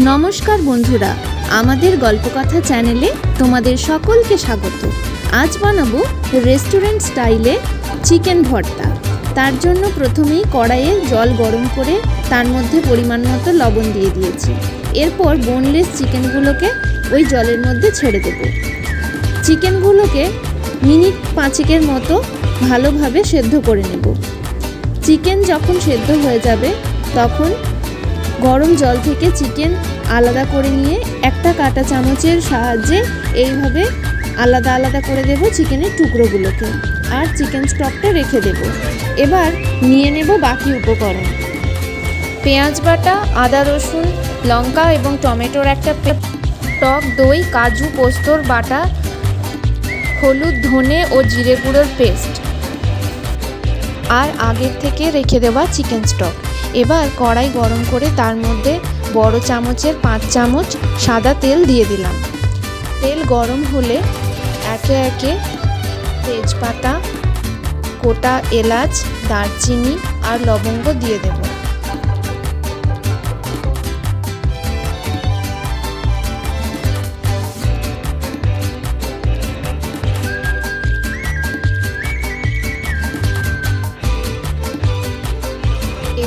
নমস্কার বন্ধুরা, আমাদের গল্পকথা চ্যানেলে তোমাদের সকলকে স্বাগত। আজ বানাবো রেস্টুরেন্ট স্টাইলে চিকেন ভর্তা। তার জন্য প্রথমেই কড়াইয়ে জল গরম করে তার মধ্যে পরিমাণ মতো লবণ দিয়ে দিয়েছি। এরপর বোনলেস চিকেনগুলোকে ওই জলের মধ্যে ছেড়ে দেব। চিকেনগুলোকে মিনিট পাঁচেকের মতো ভালোভাবে সেদ্ধ করে নেব। চিকেন যখন সেদ্ধ হয়ে যাবে, তখন গরম জল থেকে চিকেন আলাদা করে নিয়ে একটা কাঁটা চামচের সাহায্যে এইভাবে আলাদা আলাদা করে দেব চিকেনের টুকরোগুলোকে আর চিকেন স্টকটা রেখে দেব। এবার নিয়ে নেব বাকি উপকরণ। পেঁয়াজ বাটা, আদা রসুন, লঙ্কা এবং টমেটোর একটা টক দই, কাজু, পোস্তর বাটা, হলুদ, ধনে ও জিরে গুঁড়োর পেস্ট। আর আগের থেকে রেখে দেওয়া চিকেন স্টক। এবার কড়াই গরম করে তার মধ্যে বড় চামচের পাঁচ চামচ সাদা তেল দিয়ে দিলাম। তেল গরম হলে একে একে তেজপাতা, গোটা এলাচ, দারচিনি আর লবঙ্গ দিয়ে দেব।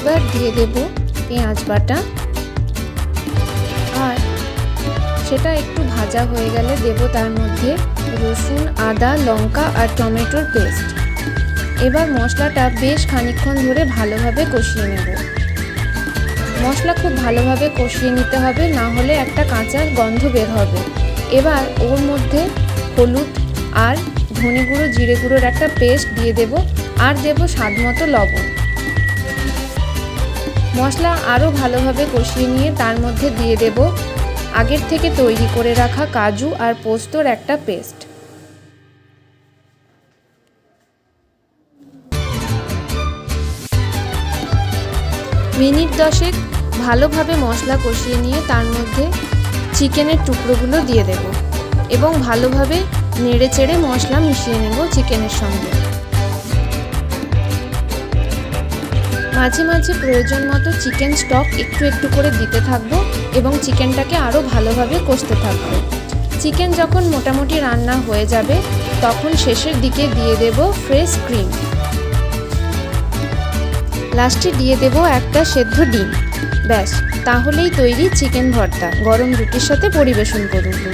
এবার দিয়ে দেব পেঁয়াজ বাটা। আর সেটা একটু ভাজা হয়ে গেলে দেব তার মধ্যে রসুন, আদা, লঙ্কা আর টমেটোর পেস্ট। এবার মশলাটা বেশ খানিকক্ষণ ধরে ভালোভাবে কষিয়ে নেব। মশলা খুব ভালোভাবে কষিয়ে নিতে হবে, না হলে একটা কাঁচা গন্ধ বের হবে। এবার ওর মধ্যে হলুদ আর ধনে গুঁড়ো, জিরে গুঁড়োর একটা পেস্ট দিয়ে দেব। আর দেব স্বাদ মতো লবণ। মশলা আরও ভালোভাবে কষিয়ে নিয়ে তার মধ্যে দিয়ে দেব। আগের থেকে তৈরি করে রাখা কাজু আর পোস্তর একটা পেস্ট। মিনিট দশেক ভালোভাবে মশলা কষিয়ে নিয়ে তার মধ্যে চিকেনের টুকরোগুলো দিয়ে দেব এবং ভালোভাবে নেড়ে চেড়ে মশলা মিশিয়ে নেব চিকেনের সঙ্গে। মাঝে মাঝে প্রয়োজন মতো চিকেন স্টক একটু একটু করে দিতে থাকব এবং চিকেনটাকে আরও ভালোভাবে কষতে থাকব। চিকেন যখন মোটামুটি রান্না হয়ে যাবে, তখন শেষের দিকে দিয়ে দেব ফ্রেশ ক্রিম লাস্টে দিয়ে দেব একটা সেদ্ধ ডিম। ব্যাস, তাহলেই তৈরি চিকেন ভর্তা। গরম রুটির সাথে পরিবেশন করুন।